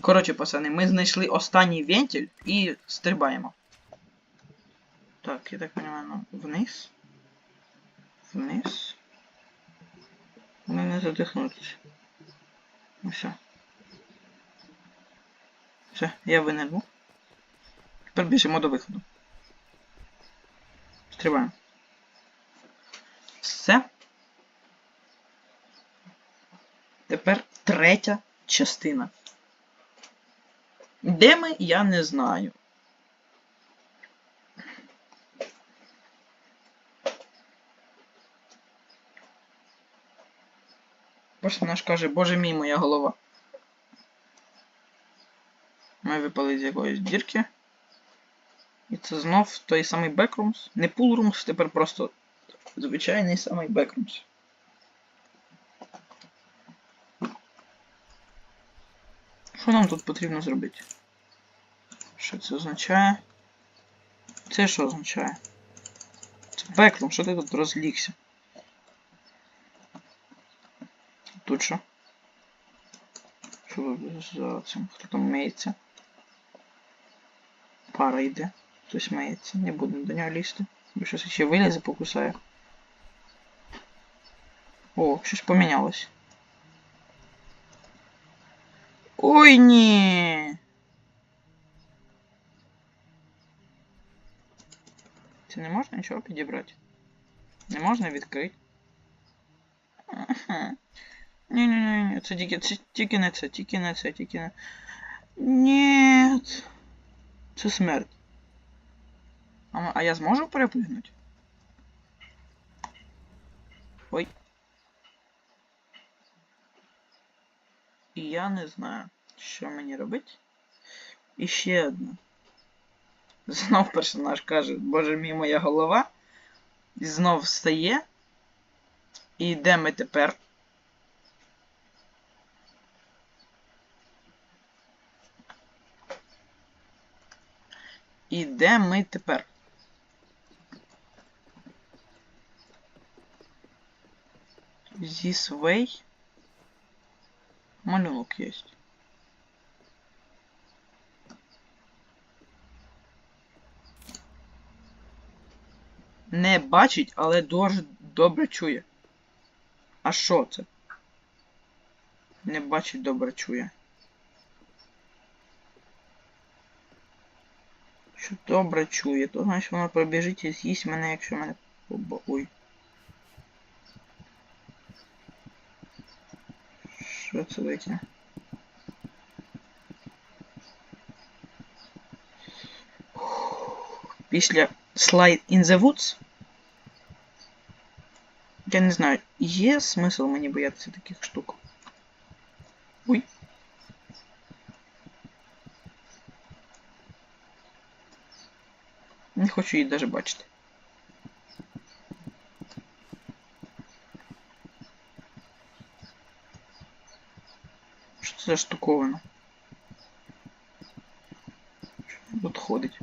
Коротше, пацани, ми знайшли останній вентиль і стрибаємо. Так, я так понимаю, ну, вниз. Вниз. Ну, не задихнутися. Ну все. Все, я винирнув. Тепер біжимо до виходу. Стрибаємо. Все. Тепер третя частина. Де ми, я не знаю. Персонаж каже, боже мій, моя голова. Ми випали з якоїсь дірки. І це знов той самий Backrooms. Не Poolrooms, тепер просто звичайний самий Backrooms. Що нам тут потрібно зробити? Що це означає? Це що означає? Це Беклом, що ти тут розлігся? Тут що? Що за цим? Хто там миється? Пара йде. Хтось миється. Не будемо до нього лізти. Бо щось ще вилізе, покусає. О, щось помінялось. Ой, ні. Це не можна нічого підібрати? Не можна відкрити? Ага. Ні-ні-ні, це тільки, це тільки не це, тільки не це, тільки не. Ні. Це смерть. А, м- а я зможу перепрыгнути? Ой. І я не знаю, що мені робити. І ще одне. Знов персонаж каже, боже мій моя голова. І знов встає. І де ми тепер? І де ми тепер? This way. Малюнок есть. Не бачить, але дуже добре чує. А що це? Не бачить, добре чує. Що добре чує, то значить воно пробіжить і з'їсть мене, якщо мене. Ой. Що це таке? Після Slide in the Woods. Я не знаю, є смисл мені боятися таких штук. Ой. Не хочу її навіть бачити. Що це за штуковина? Що тут ходить?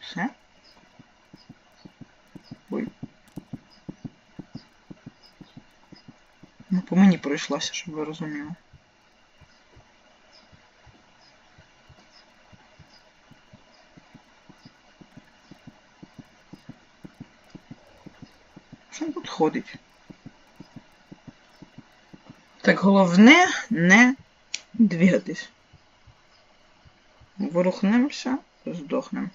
Все? Ой. Ну, по мені пройшлася, щоб ви розуміли. Що тут ходить? Так, головне не двигатись. Ворухнемося, здохнемо.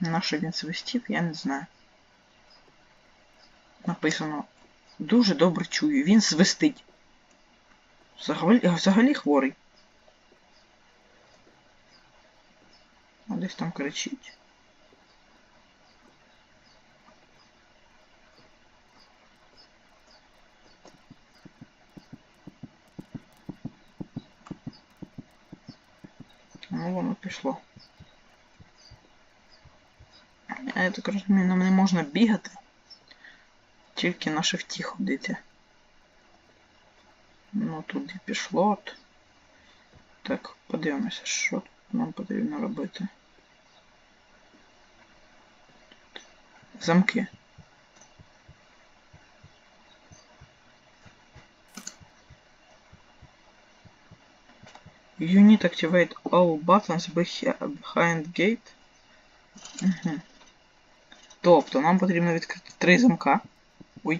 На що він свистів, я не знаю. Написано. Дуже добре чую. Він свистить. Взагалі, взагалі хворий. А десь там кричить. Ну, воно пішло. Я так розумію, нам не можна бігати. Тільки на шифті ходити. Ну, туди пішло. От. Так, подивимося, що тут нам потрібно робити. Замки. You need to activate all buttons behi- behind gate. Угу. Тобто нам потрібно відкрити три замка. Ой.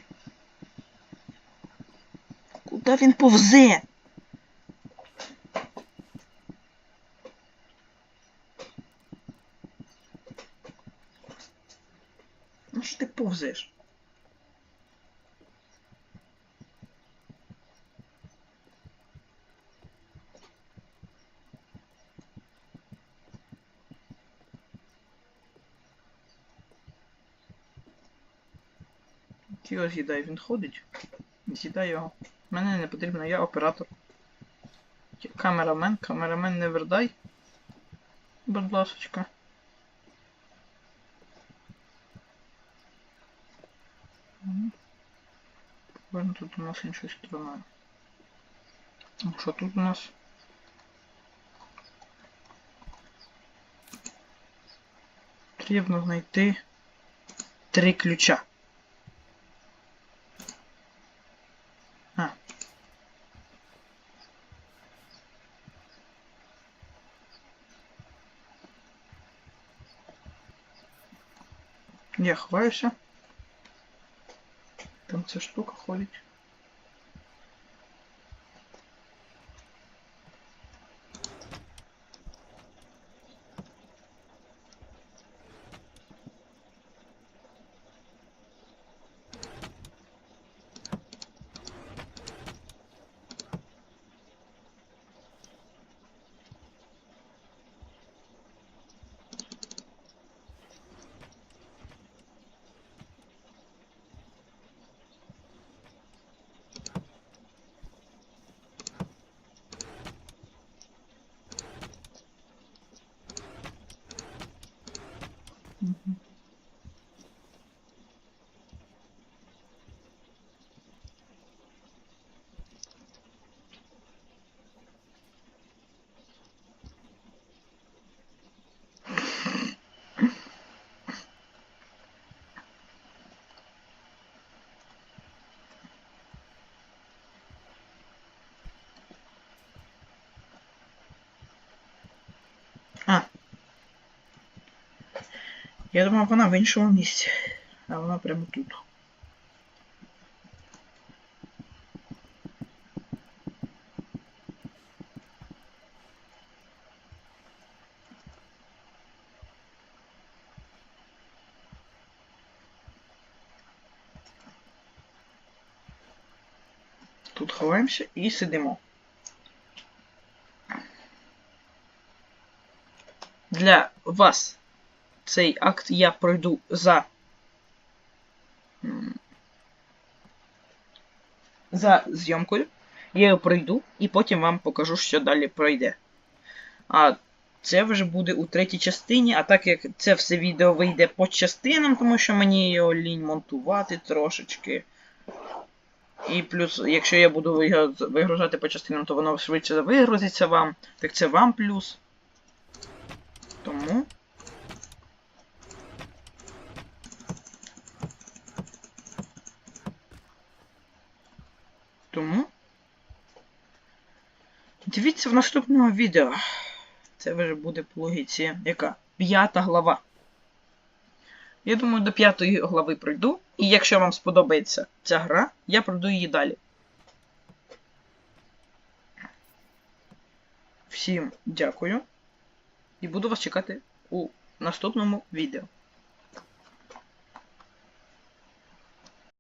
Куда він повзе? Ну що ти повзеш? Його з'їдай, він ходить. З'їдай його. Мене не потрібно, я оператор. Камерамен, камерамен не вердай. Будь ласочка. Тут у нас іншою стороною. Ну, Що тут у нас? Потрібно знайти три ключа. А. Я ховаюся. Там ця штука ходить. Мгм. А. Я думав, вона в іншому місці. А вона прямо тут. Тут ховаємося і сидимо. Для вас цей акт я пройду за. За зйомкою. Я його пройду і потім вам покажу, що далі пройде. А це вже буде у третій частині, а так як це все відео вийде по частинам, тому що мені його лінь монтувати трошечки. І плюс, якщо я буду вигружати по частинам, то воно швидше вигрузиться вам. Так це вам плюс. Тому. Дивіться в наступному відео. Це вже буде по логіці яка? П'ята глава. Я думаю, до п'ятої глави пройду. І якщо вам сподобається ця гра, я пройду її далі. Всім дякую. І буду вас чекати у наступному відео.